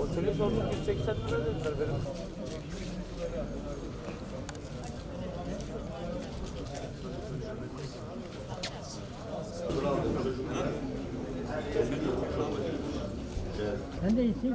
Oteli sordum 180 lira dediler benim. Sen de iyisin.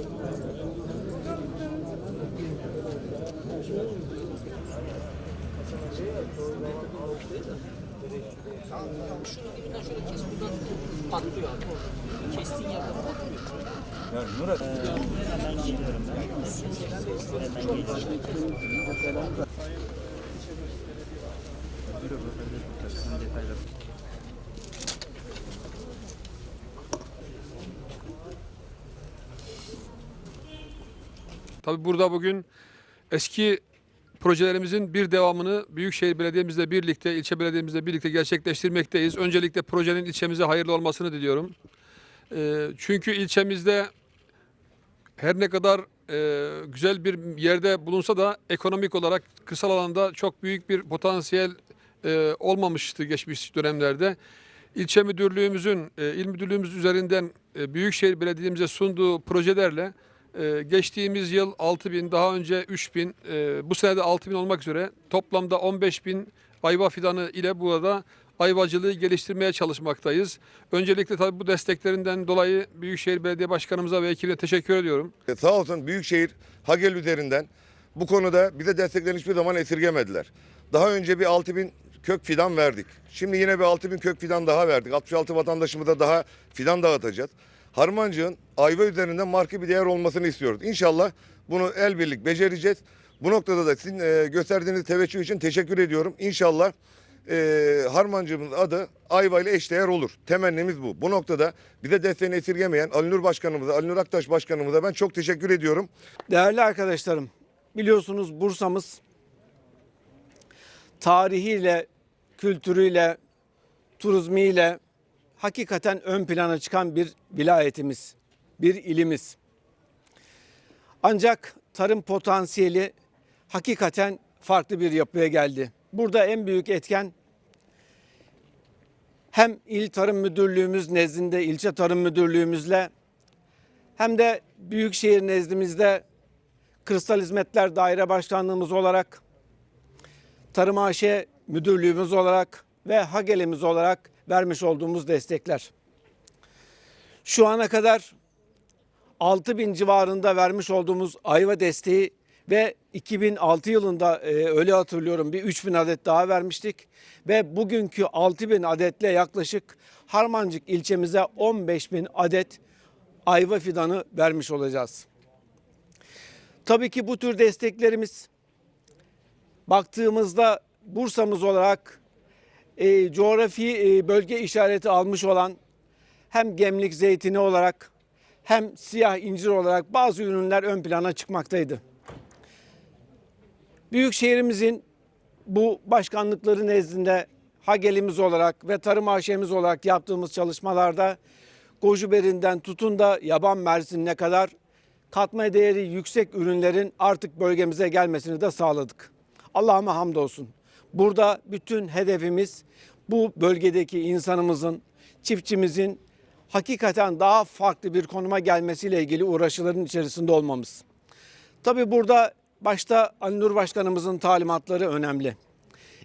patlıyor abi. Kestiğin yerde patlıyor. Tabii burada bugün eski projelerimizin bir devamını Büyükşehir Belediye'mizle birlikte, ilçe belediyemizle birlikte gerçekleştirmekteyiz. Öncelikle projenin ilçemize hayırlı olmasını diliyorum. Ee, çünkü ilçemizde her ne kadar e, güzel bir yerde bulunsa da ekonomik olarak kırsal alanda çok büyük bir potansiyel e, olmamıştı geçmiş dönemlerde. İlçe müdürlüğümüzün, e, il müdürlüğümüz üzerinden Büyükşehir Belediye'mize sunduğu projelerle e, geçtiğimiz yıl 6 bin, daha önce 3 bin, e, bu sene de 6 bin olmak üzere toplamda 15 bin ayva fidanı ile burada ayvacılığı geliştirmeye çalışmaktayız. Öncelikle tabii bu desteklerinden dolayı Büyükşehir Belediye Başkanımıza ve ekibine teşekkür ediyorum. E, Sağ olsun Büyükşehir Hagel üzerinden bu konuda bize desteklerini hiçbir zaman esirgemediler. Daha önce bir 6000 kök fidan verdik. Şimdi yine bir 6000 kök fidan daha verdik. 66 vatandaşımıza daha fidan dağıtacağız. Harmancığın ayva üzerinden marka bir değer olmasını istiyoruz. İnşallah bunu el birlik becereceğiz. Bu noktada da sizin e, gösterdiğiniz teveccüh için teşekkür ediyorum. İnşallah e, Harmancığımın adı Ayva ile eşdeğer olur. Temennimiz bu. Bu noktada bize desteğini esirgemeyen Ali Nur Başkanımıza, Ali Nur Aktaş Başkanımıza ben çok teşekkür ediyorum. Değerli arkadaşlarım, biliyorsunuz Bursa'mız tarihiyle, kültürüyle, turizmiyle hakikaten ön plana çıkan bir vilayetimiz, bir ilimiz. Ancak tarım potansiyeli hakikaten farklı bir yapıya geldi. Burada en büyük etken hem İl Tarım Müdürlüğümüz nezdinde ilçe tarım müdürlüğümüzle hem de büyükşehir nezdimizde Kırsal Hizmetler Daire Başkanlığımız olarak, Tarım AŞ Müdürlüğümüz olarak ve HAGEL'imiz olarak vermiş olduğumuz destekler. Şu ana kadar 6 bin civarında vermiş olduğumuz ayva desteği ve 2006 yılında e, öyle hatırlıyorum bir 3 bin adet daha vermiştik. Ve bugünkü 6 bin adetle yaklaşık Harmancık ilçemize 15 bin adet ayva fidanı vermiş olacağız. Tabii ki bu tür desteklerimiz baktığımızda Bursa'mız olarak e, coğrafi e, bölge işareti almış olan hem gemlik zeytini olarak hem siyah incir olarak bazı ürünler ön plana çıkmaktaydı. Büyükşehirimizin bu başkanlıkları nezdinde Hagelimiz olarak ve Tarım AŞ'miz olarak yaptığımız çalışmalarda gojuberinden tutun da yaban mersinine kadar katma değeri yüksek ürünlerin artık bölgemize gelmesini de sağladık. Allah'ıma hamdolsun. Burada bütün hedefimiz bu bölgedeki insanımızın, çiftçimizin hakikaten daha farklı bir konuma gelmesiyle ilgili uğraşıların içerisinde olmamız. Tabii burada başta Ali Nur Başkanımızın talimatları önemli.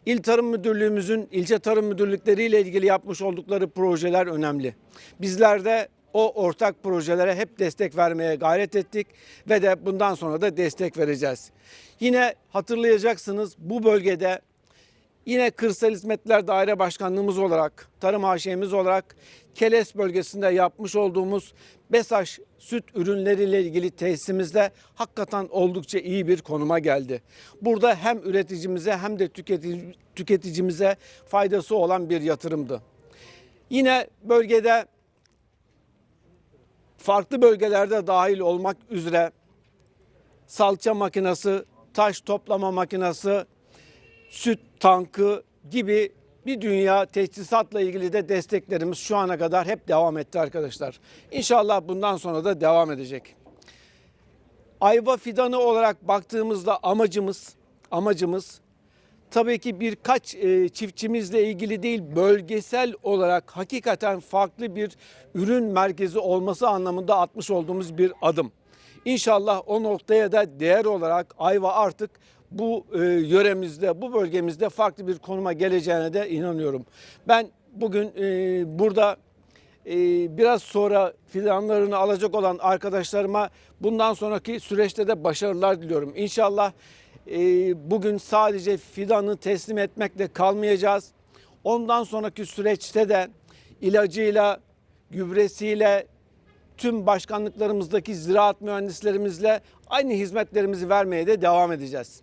İl Tarım Müdürlüğümüzün ilçe tarım müdürlükleriyle ilgili yapmış oldukları projeler önemli. Bizler de o ortak projelere hep destek vermeye gayret ettik ve de bundan sonra da destek vereceğiz. Yine hatırlayacaksınız bu bölgede Yine Kırsal Hizmetler Daire Başkanlığımız olarak, Tarım HŞ'miz olarak Keles bölgesinde yapmış olduğumuz BESAŞ süt ürünleriyle ilgili tesisimizde hakikaten oldukça iyi bir konuma geldi. Burada hem üreticimize hem de tüketici, tüketicimize faydası olan bir yatırımdı. Yine bölgede farklı bölgelerde dahil olmak üzere salça makinesi, taş toplama makinesi, süt tankı gibi bir dünya teçhizatla ilgili de desteklerimiz şu ana kadar hep devam etti arkadaşlar. İnşallah bundan sonra da devam edecek. Ayva fidanı olarak baktığımızda amacımız amacımız tabii ki birkaç e, çiftçimizle ilgili değil bölgesel olarak hakikaten farklı bir ürün merkezi olması anlamında atmış olduğumuz bir adım. İnşallah o noktaya da değer olarak Ayva artık bu e, yöremizde, bu bölgemizde farklı bir konuma geleceğine de inanıyorum. Ben bugün e, burada e, biraz sonra fidanlarını alacak olan arkadaşlarıma bundan sonraki süreçte de başarılar diliyorum. İnşallah e, bugün sadece fidanı teslim etmekle kalmayacağız. Ondan sonraki süreçte de ilacıyla, gübresiyle, tüm başkanlıklarımızdaki ziraat mühendislerimizle aynı hizmetlerimizi vermeye de devam edeceğiz.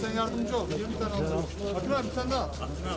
Sen yardımcı ol. 20 tane. Akın abi bir tane daha.